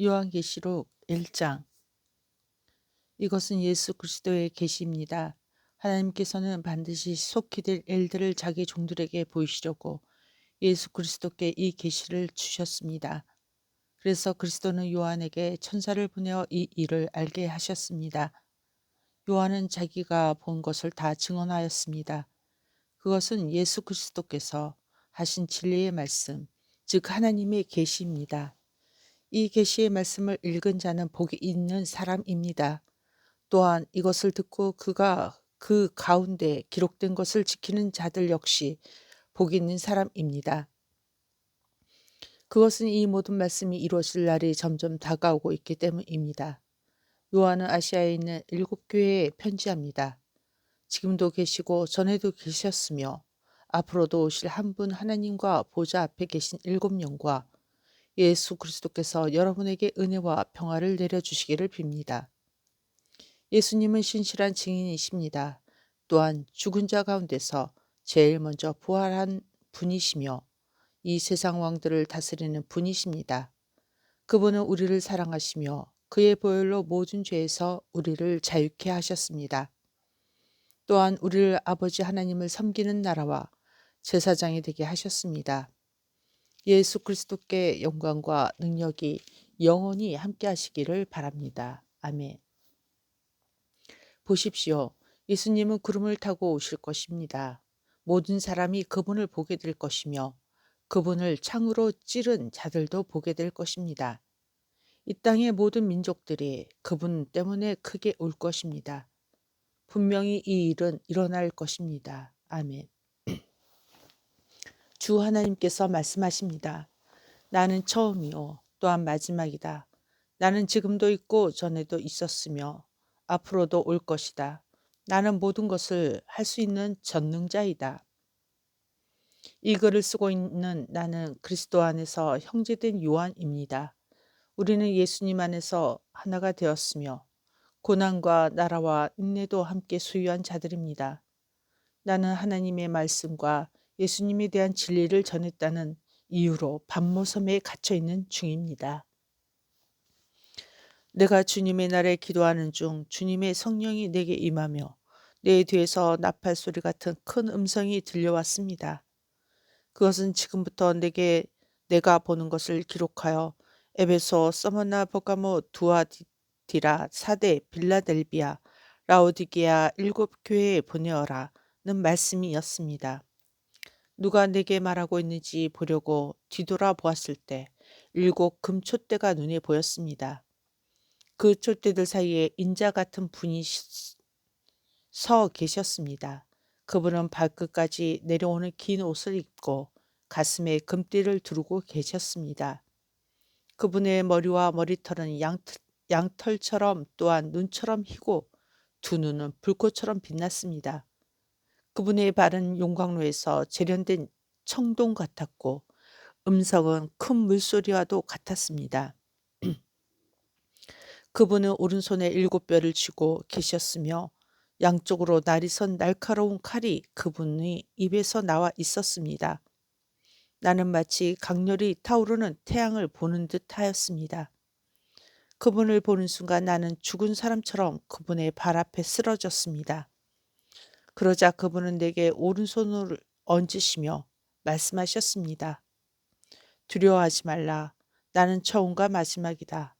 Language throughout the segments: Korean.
요한계시록 1장 이것은 예수 그리스도의 계시입니다. 하나님께서는 반드시 속히 될 일들을 자기 종들에게 보이시려고 예수 그리스도께 이 계시를 주셨습니다. 그래서 그리스도는 요한에게 천사를 보내어 이 일을 알게 하셨습니다. 요한은 자기가 본 것을 다 증언하였습니다. 그것은 예수 그리스도께서 하신 진리의 말씀, 즉 하나님의 계시입니다. 이 계시의 말씀을 읽은 자는 복이 있는 사람입니다. 또한 이것을 듣고 그가 그 가운데 기록된 것을 지키는 자들 역시 복이 있는 사람입니다. 그것은 이 모든 말씀이 이루어질 날이 점점 다가오고 있기 때문입니다. 요한은 아시아에 있는 일곱 교회에 편지합니다. 지금도 계시고 전에도 계셨으며 앞으로도 오실 한 분 하나님과 보좌 앞에 계신 일곱 영과 예수 그리스도께서 여러분에게 은혜와 평화를 내려주시기를 빕니다. 예수님은 신실한 증인이십니다. 또한 죽은 자 가운데서 제일 먼저 부활한 분이시며 이 세상 왕들을 다스리는 분이십니다. 그분은 우리를 사랑하시며 그의 보혈로 모든 죄에서 우리를 자유케 하셨습니다. 또한 우리를 아버지 하나님을 섬기는 나라와 제사장이 되게 하셨습니다. 예수 그리스도께 영광과 능력이 영원히 함께 하시기를 바랍니다. 아멘. 보십시오. 예수님은 구름을 타고 오실 것입니다. 모든 사람이 그분을 보게 될 것이며 그분을 창으로 찌른 자들도 보게 될 것입니다. 이 땅의 모든 민족들이 그분 때문에 크게 울 것입니다. 분명히 이 일은 일어날 것입니다. 아멘. 주 하나님께서 말씀하십니다. 나는 처음이요 또한 마지막이다. 나는 지금도 있고 전에도 있었으며 앞으로도 올 것이다. 나는 모든 것을 할 수 있는 전능자이다. 이 글을 쓰고 있는 나는 그리스도 안에서 형제된 요한입니다. 우리는 예수님 안에서 하나가 되었으며 고난과 나라와 인내도 함께 소유한 자들입니다. 나는 하나님의 말씀과 예수님에 대한 진리를 전했다는 이유로 반모섬에 갇혀 있는 중입니다. 내가 주님의 날에 기도하는 중 주님의 성령이 내게 임하며 내 뒤에서 나팔 소리 같은 큰 음성이 들려왔습니다. 그것은 지금부터 내게 내가 보는 것을 기록하여 에베소, 서머나, 버가모, 두아디라, 사대, 빌라델비아, 라오디게아 일곱 교회에 보내어라는 말씀이었습니다. 누가 내게 말하고 있는지 보려고 뒤돌아 보았을 때 일곱 금촛대가 눈에 보였습니다. 그 촛대들 사이에 인자 같은 분이 서 계셨습니다. 그분은 발끝까지 내려오는 긴 옷을 입고 가슴에 금띠를 두르고 계셨습니다. 그분의 머리와 머리털은 양털, 처럼 또한 눈처럼 희고 두 눈은 불꽃처럼 빛났습니다. 그분의 발은 용광로에서 재련된 청동 같았고 음성은 큰 물소리와도 같았습니다. 그분은 오른손에 일곱 뼈를 쥐고 계셨으며 양쪽으로 날이 선 날카로운 칼이 그분의 입에서 나와 있었습니다. 나는 마치 강렬히 타오르는 태양을 보는 듯 하였습니다. 그분을 보는 순간 나는 죽은 사람처럼 그분의 발 앞에 쓰러졌습니다. 그러자 그분은 내게 오른손을 얹으시며 말씀하셨습니다. 두려워하지 말라. 나는 처음과 마지막이다.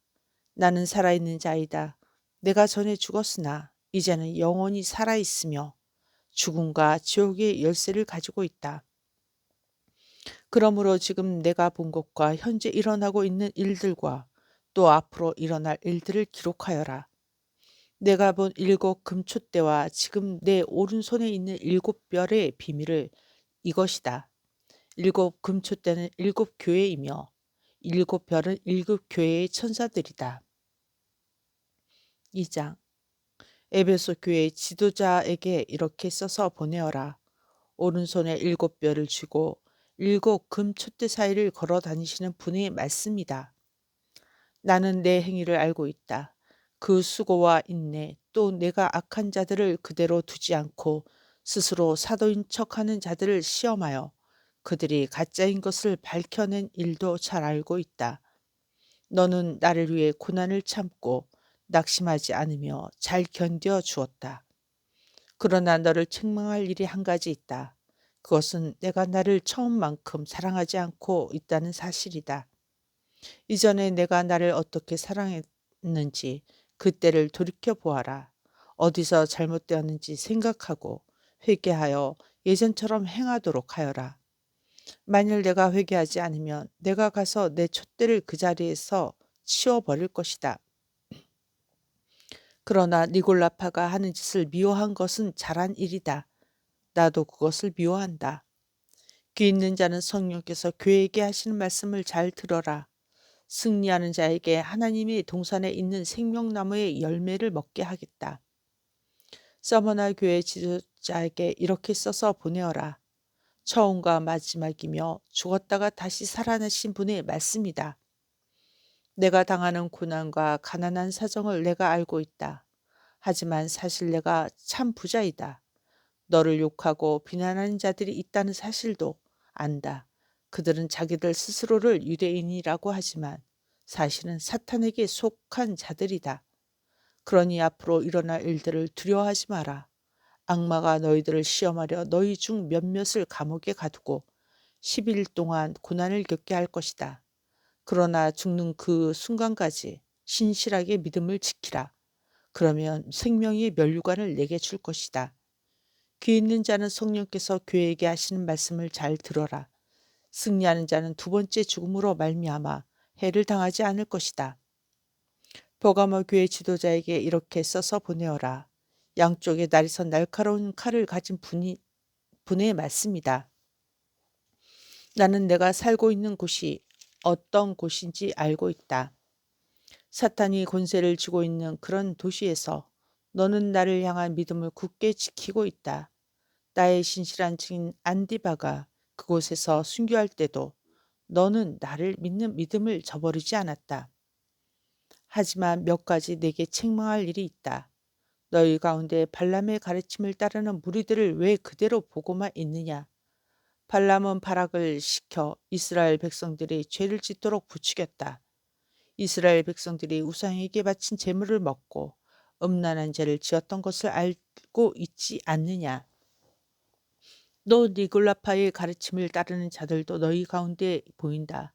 나는 살아있는 자이다. 내가 전에 죽었으나 이제는 영원히 살아있으며 죽음과 지옥의 열쇠를 가지고 있다. 그러므로 지금 내가 본 것과 현재 일어나고 있는 일들과 또 앞으로 일어날 일들을 기록하여라. 내가 본 일곱 금촛대와 지금 내 오른손에 있는 일곱 별의 비밀을 이것이다. 일곱 금촛대는 일곱 교회이며 일곱 별은 일곱 교회의 천사들이다. 2장 에베소 교회 지도자에게 이렇게 써서 보내어라. 오른손에 일곱 별을 쥐고 일곱 금촛대 사이를 걸어 다니시는 분의 말씀이다. 나는 내 행위를 알고 있다. 그 수고와 인내 또 내가 악한 자들을 그대로 두지 않고 스스로 사도인 척하는 자들을 시험하여 그들이 가짜인 것을 밝혀낸 일도 잘 알고 있다. 너는 나를 위해 고난을 참고 낙심하지 않으며 잘 견뎌 주었다. 그러나 너를 책망할 일이 한 가지 있다. 그것은 내가 나를 처음만큼 사랑하지 않고 있다는 사실이다. 이전에 내가 나를 어떻게 사랑했는지 그때를 돌이켜 보아라. 어디서 잘못되었는지 생각하고 회개하여 예전처럼 행하도록 하여라. 만일 내가 회개하지 않으면 내가 가서 내 촛대를 그 자리에서 치워버릴 것이다. 그러나 니골라파가 하는 짓을 미워한 것은 잘한 일이다. 나도 그것을 미워한다. 귀 있는 자는 성령께서 교회에게 하시는 말씀을 잘 들어라. 승리하는 자에게 하나님의 동산에 있는 생명나무의 열매를 먹게 하겠다. 서머나 교회 지도자에게 이렇게 써서 보내어라. 처음과 마지막이며 죽었다가 다시 살아나신 분의 말씀이다. 내가 당하는 고난과 가난한 사정을 내가 알고 있다. 하지만 사실 내가 참 부자이다. 너를 욕하고 비난하는 자들이 있다는 사실도 안다. 그들은 자기들 스스로를 유대인이라고 하지만 사실은 사탄에게 속한 자들이다. 그러니 앞으로 일어날 일들을 두려워하지 마라. 악마가 너희들을 시험하려 너희 중 몇몇을 감옥에 가두고 10일 동안 고난을 겪게 할 것이다. 그러나 죽는 그 순간까지 신실하게 믿음을 지키라. 그러면 생명의 멸류관을 내게 줄 것이다. 귀 있는 자는 성령께서 교회에게 하시는 말씀을 잘 들어라. 승리하는 자는 두 번째 죽음으로 말미암아 해를 당하지 않을 것이다. 버가모 교회 지도자에게 이렇게 써서 보내어라. 양쪽에 날이 선 날카로운 칼을 가진 분이, 분의 말씀이다. 나는 내가 살고 있는 곳이 어떤 곳인지 알고 있다. 사탄이 권세를 쥐고 있는 그런 도시에서 너는 나를 향한 믿음을 굳게 지키고 있다. 나의 신실한 증인 안디바가 그곳에서 순교할 때도 너는 나를 믿는 믿음을 저버리지 않았다. 하지만 몇 가지 내게 책망할 일이 있다. 너희 가운데 발람의 가르침을 따르는 무리들을 왜 그대로 보고만 있느냐? 발람은 바락을 시켜 이스라엘 백성들이 죄를 짓도록 부추겼다. 이스라엘 백성들이 우상에게 바친 재물을 먹고 음란한 죄를 지었던 것을 알고 있지 않느냐? 너 니골라파의 가르침을 따르는 자들도 너희 가운데 보인다.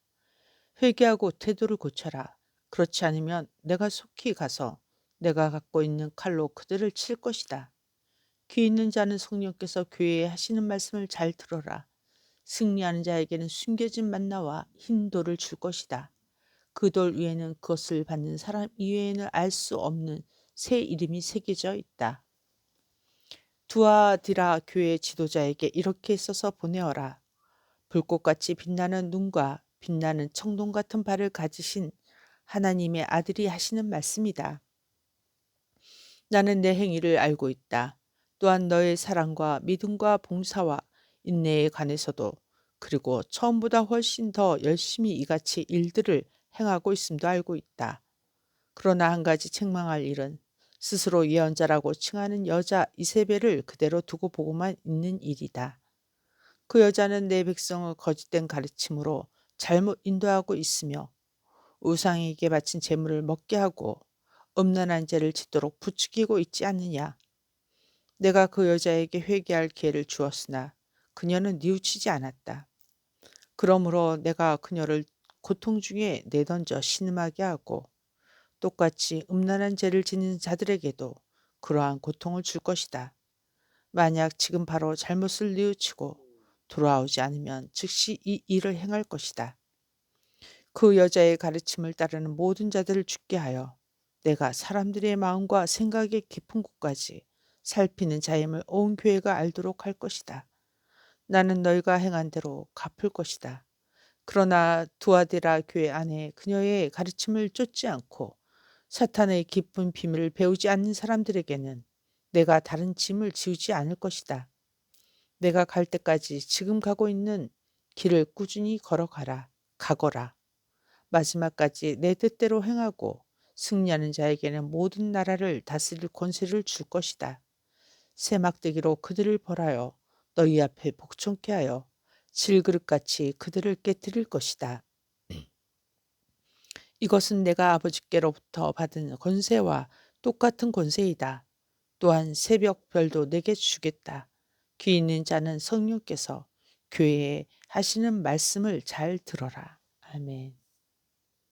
회개하고 태도를 고쳐라. 그렇지 않으면 내가 속히 가서 내가 갖고 있는 칼로 그들을 칠 것이다. 귀 있는 자는 성령께서 교회에 하시는 말씀을 잘 들어라. 승리하는 자에게는 숨겨진 만나와 흰 돌을 줄 것이다. 그 돌 위에는 그것을 받는 사람 이외에는 알 수 없는 새 이름이 새겨져 있다. 두아디라 교회 지도자에게 이렇게 써서 보내어라. 불꽃같이 빛나는 눈과 빛나는 청동 같은 발을 가지신 하나님의 아들이 하시는 말씀이다. 나는 내 행위를 알고 있다. 또한 너의 사랑과 믿음과 봉사와 인내에 관해서도 그리고 처음보다 훨씬 더 열심히 이같이 일들을 행하고 있음도 알고 있다. 그러나 한 가지 책망할 일은 스스로 예언자라고 칭하는 여자 이세벨을 그대로 두고 보고만 있는 일이다. 그 여자는 내 백성을 거짓된 가르침으로 잘못 인도하고 있으며 우상에게 바친 재물을 먹게 하고 음란한 죄를 짓도록 부추기고 있지 않느냐. 내가 그 여자에게 회개할 기회를 주었으나 그녀는 뉘우치지 않았다. 그러므로 내가 그녀를 고통 중에 내던져 신음하게 하고 똑같이 음란한 죄를 지닌 자들에게도 그러한 고통을 줄 것이다. 만약 지금 바로 잘못을 뉘우치고 돌아오지 않으면 즉시 이 일을 행할 것이다. 그 여자의 가르침을 따르는 모든 자들을 죽게 하여 내가 사람들의 마음과 생각의 깊은 곳까지 살피는 자임을 온 교회가 알도록 할 것이다. 나는 너희가 행한 대로 갚을 것이다. 그러나 두아데라 교회 안에 그녀의 가르침을 쫓지 않고 사탄의 깊은 비밀을 배우지 않는 사람들에게는 내가 다른 짐을 지우지 않을 것이다. 내가 갈 때까지 지금 가고 있는 길을 꾸준히 걸어가라. 가거라. 마지막까지 내 뜻대로 행하고 승리하는 자에게는 모든 나라를 다스릴 권세를 줄 것이다. 새막대기로 그들을 벌하여 너희 앞에 복종케 하여 질그릇같이 그들을 깨뜨릴 것이다. 이것은 내가 아버지께로부터 받은 권세와 똑같은 권세이다. 또한 새벽 별도 내게 주겠다. 귀 있는 자는 성령께서 교회에 하시는 말씀을 잘 들어라. 아멘.